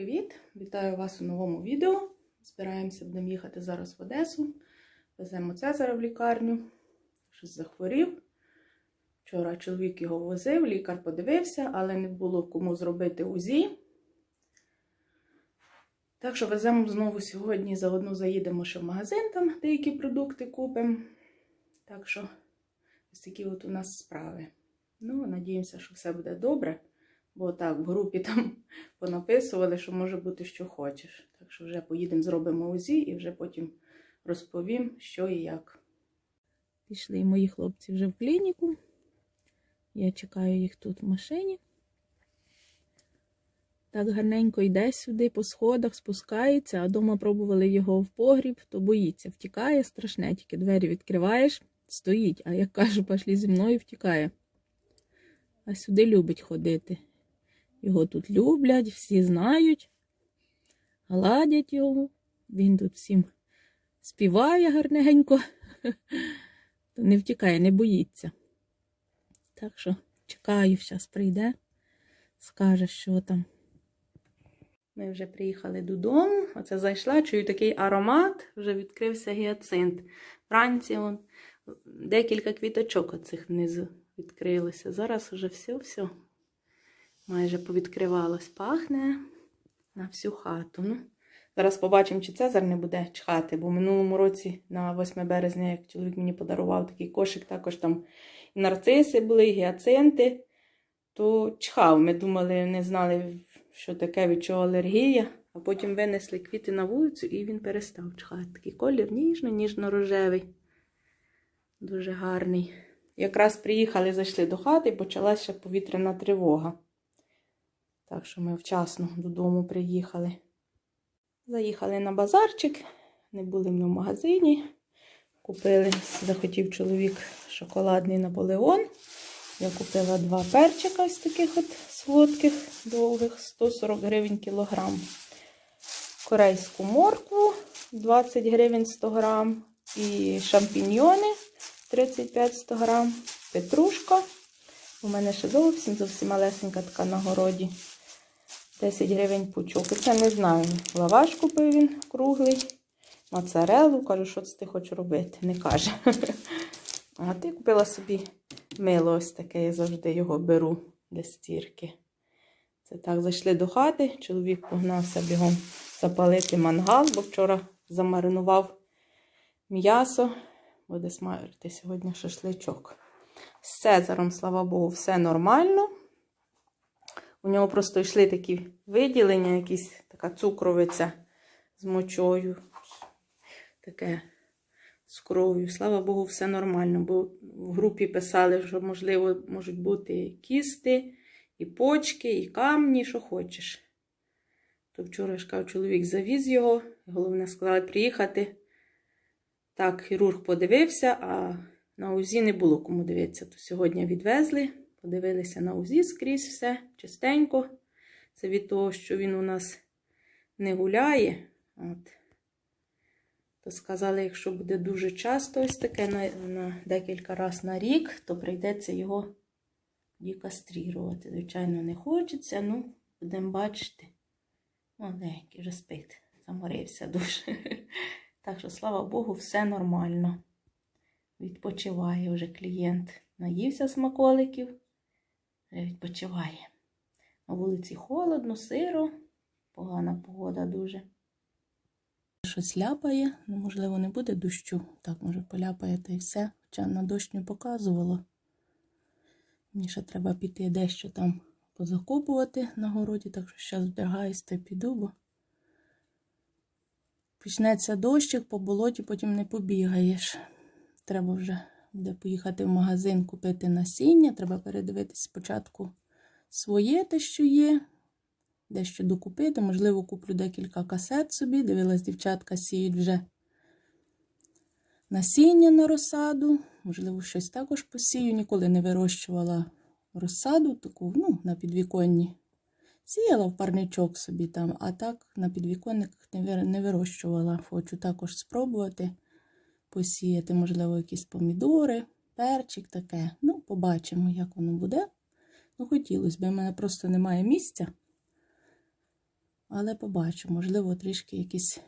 Привіт! Вітаю вас у новому відео. Збираємося, будемо їхати зараз в Одесу. Веземо Цезара в лікарню. Щось захворів. Вчора чоловік його возив, лікар подивився, але не було кому зробити УЗІ. Так що веземо знову сьогодні. Заодно заїдемо ще в магазин, там деякі продукти купимо. Так що ось такі от у нас справи. Ну, надіємося, що все буде добре. Бо так, в групі там понаписували, що може бути, що хочеш. Так що вже поїдемо, зробимо УЗІ і вже потім розповім, що і як. Пішли мої хлопці вже в клініку. Я чекаю їх тут в машині. Так гарненько йде сюди по сходах, спускається, а дома пробували його в погріб, то боїться, втікає страшне, тільки двері відкриваєш, стоїть, а як кажу, пошли зі мною, втікає. А сюди любить ходити. Його тут люблять, всі знають, гладять його. Він тут всім співає гарненько, то не втікає, не боїться. Так що чекаю, зараз прийде, скаже, що там. Ми вже приїхали додому. Оце зайшла, чую такий аромат, вже відкрився гіацинт. Вранці вон, декілька квіточок оцих внизу відкрилося. Зараз вже все-все майже повідкривалось, пахне на всю хату. Ну, Зараз побачимо, чи Цезар не буде чхати, бо в минулому році, на 8 березня, як чоловік мені подарував такий кошик, також там і нарциси були, і гіацинти, то чхав. Ми думали, не знали, що таке, від чого алергія, а потім винесли квіти на вулицю і він перестав чхати. Такий колір ніжно, ніжно-рожевий. Дуже гарний. Якраз приїхали, зайшли до хати і почалася повітряна тривога. Так що ми вчасно додому приїхали. Заїхали на базарчик, не були ми в магазині. Купили, захотів чоловік шоколадний Наполеон. Я купила два перчика ось таких от солодких, довгих, 140 гривень кілограм. Корейську моркву 20 гривень 100 грам. І шампіньйони 35-100 грам. Петрушка. У мене ще зовсім зовсім малесенька така на городі. 10 гривень пучок. І це не знаю. Лаваш купив він круглий, моцарелу. Кажу, що це ти хочеш робити? Не каже. А ти купила собі мило ось таке, я завжди його беру для стірки. Це так, зайшли до хати. Чоловік погнався бігом запалити мангал, бо вчора замаринував м'ясо. Буде смажити сьогодні шашличок. З Цезаром, слава Богу, все нормально. У нього просто йшли такі виділення, якісь така цукровиця з мочою. Таке з кров'ю. Слава Богу, все нормально. Бо в групі писали, що, можливо, можуть бути кісти, і почки, і камні, що хочеш. То вчора ж кажу, чоловік завіз його. Головне, сказали приїхати. Так, хірург подивився, а на УЗІ не було кому дивитися. То сьогодні відвезли. Подивилися на УЗІ скрізь все чистенько. Це від того, що він у нас не гуляє. От. То сказали, якщо буде дуже часто ось таке на, на декілька разів на рік, то прийдеться його дікастрірувати. Звичайно, не хочеться, ну, будемо бачити. Маленький вже спить, заморився дуже. Так що, слава Богу, все нормально. Відпочиває вже клієнт. Наївся смаколиків відпочиває. На вулиці холодно, сиро, погана погода дуже. Щось ляпає, ну, можливо, не буде дощу. Так, може, поляпає та й все. Хоча на дощ не показувало. Мені ще треба піти дещо там позакопувати на городі, так що зараз вдягаюсь та піду, бо почнеться дощик, по болоті потім не побігаєш. Треба вже де поїхати в магазин купити насіння. Треба передивитися спочатку своє те, що є, дещо докупити. Можливо, куплю декілька касет собі. Дивилась, дівчатка сіють вже насіння на розсаду. Можливо, щось також посію. Ніколи не вирощувала розсаду, таку, ну, на підвіконні. Сіяла в парничок собі там, а так на підвіконниках не вирощувала. Хочу також спробувати посіяти, можливо, якісь помідори, перчик таке. Ну, побачимо, як воно буде. Ну, хотілося б, у мене просто немає місця. Але побачу, можливо, трішки якісь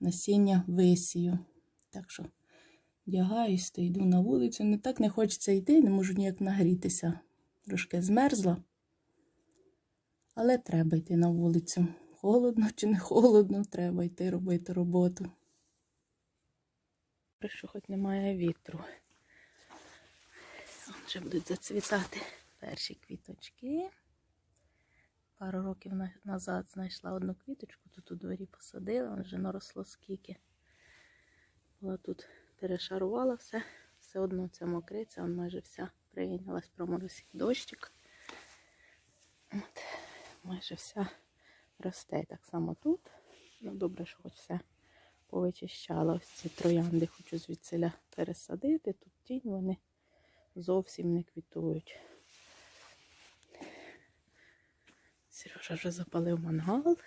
насіння висію. Так що вдягаюсь та йду на вулицю. Не так не хочеться йти, не можу ніяк нагрітися. Трошки змерзла. Але треба йти на вулицю. Холодно чи не холодно, треба йти робити роботу. Що хоч немає вітру. Вон Вже будуть зацвітати перші квіточки. Пару років назад знайшла одну квіточку, тут у дворі посадила, вон вже наросло скільки. Була тут перешарувала все, все одно це мокриця, вон майже вся прийнялась проморосів дощик. От, майже вся росте так само тут. Ну, добре, що хоч все повичищала. Ось ці троянди хочу звідсиля пересадити. Тут тінь вони зовсім не квітують. Сережа вже запалив мангал.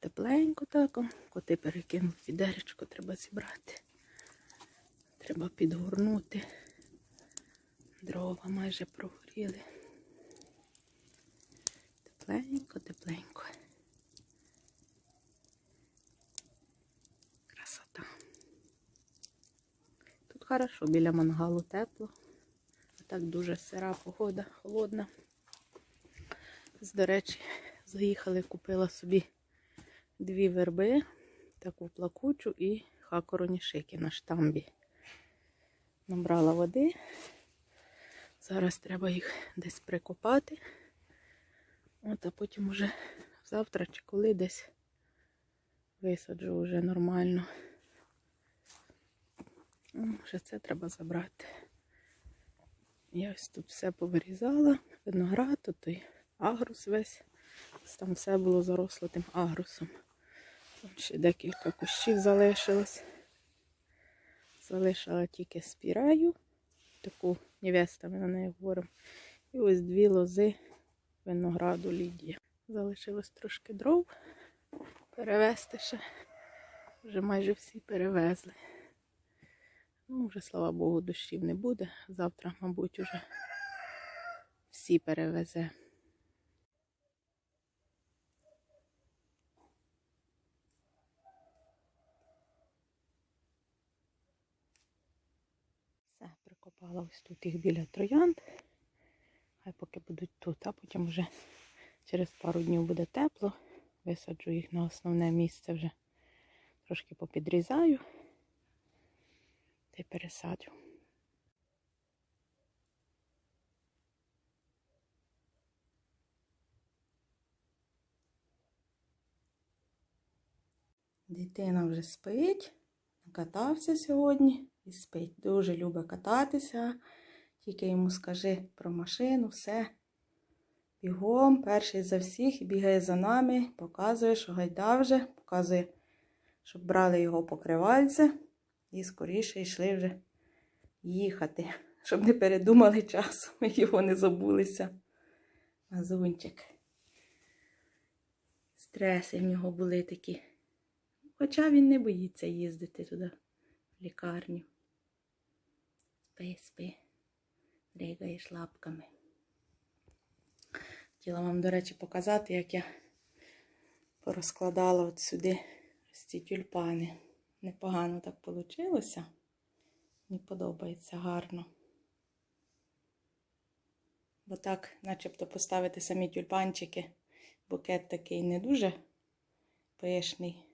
Тепленько так. Коти перекинув відеречко, треба зібрати. Треба підгорнути. Дрова майже прогоріли. Тепленько, тепленько. Красота. Тут хорошо, біля мангалу тепло. А так дуже сира погода, холодна. До речі, заїхали, купила собі дві верби, таку плакучу і хакоронішики на штамбі. Набрала води. Зараз треба їх десь прикопати. От, а потім уже завтра чи коли десь висаджу вже нормально. Ну, Вже це треба забрати. Я ось тут все повирізала, виноград, тут агрус весь. Там все було заросло тим агрусом. Там ще декілька кущів залишилось. Залишила тільки спіраю, таку невеста ми на неї говоримо. І ось дві лози винограду Лідія. Залишилось трошки дров перевезти ще. Вже майже всі перевезли. Ну, вже, слава Богу, дощів не буде. Завтра, мабуть, уже всі перевезе. Все, прикопала ось тут їх біля троянд. Хай поки будуть тут, а потім вже через пару днів буде тепло. Висаджу їх на основне місце вже трошки попідрізаю та й пересаджу. Дитина вже спить, накатався сьогодні і спить. Дуже любить кататися. Тільки йому скажи про машину, все. Бігом, перший за всіх, бігає за нами, показує, що гайда вже, показує, щоб брали його покривальце і скоріше йшли вже їхати, щоб не передумали часом і його не забулися. Мазунчик. Стреси в нього були такі. Хоча він не боїться їздити туди, в лікарню. Спи, спи, дригаєш лапками. Хотіла вам, до речі, показати, як я порозкладала от сюди ці тюльпани. Непогано так вийшло. Мені подобається гарно. Бо так, начебто, поставити самі тюльпанчики. Букет такий не дуже пишний.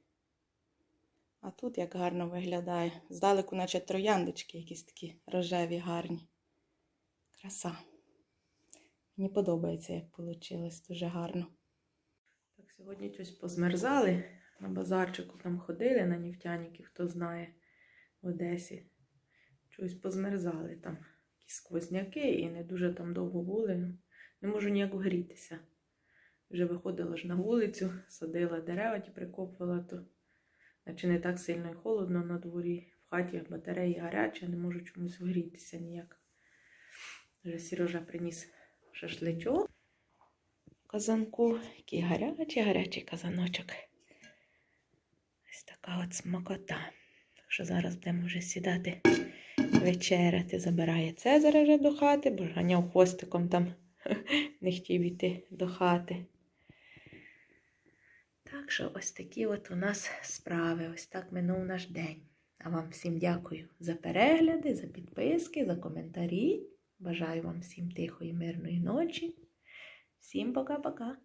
А тут як гарно виглядає. Здалеку, наче трояндочки якісь такі рожеві, гарні. Краса. Мені подобається, як вийшло. Дуже гарно. Так, сьогодні щось позмерзали. На базарчику там ходили на нефтяніки, хто знає, в Одесі. Щось позмерзали там. Якісь сквозняки і не дуже там довго були. Не можу ніяк грітися. Вже виходила ж на вулицю, садила дерева, ті прикопувала, то наче не так сильно і холодно на дворі. В хаті батареї гарячі, не можу чомусь вгрітися ніяк. Вже Сережа приніс шашличок казанку. Який гарячий, гарячий казаночок. Ось така от смакота. Так що зараз будемо вже сідати вечеряти. Забирає Цезаря вже до хати, бо ганяв хвостиком там, не хотів іти до хати. Так що ось такі от у нас справи. Ось так минув наш день. А вам всім дякую за перегляди, за підписки, за коментарі. Бажаю вам всім тихої, мирної ночі. Всім пока-пока.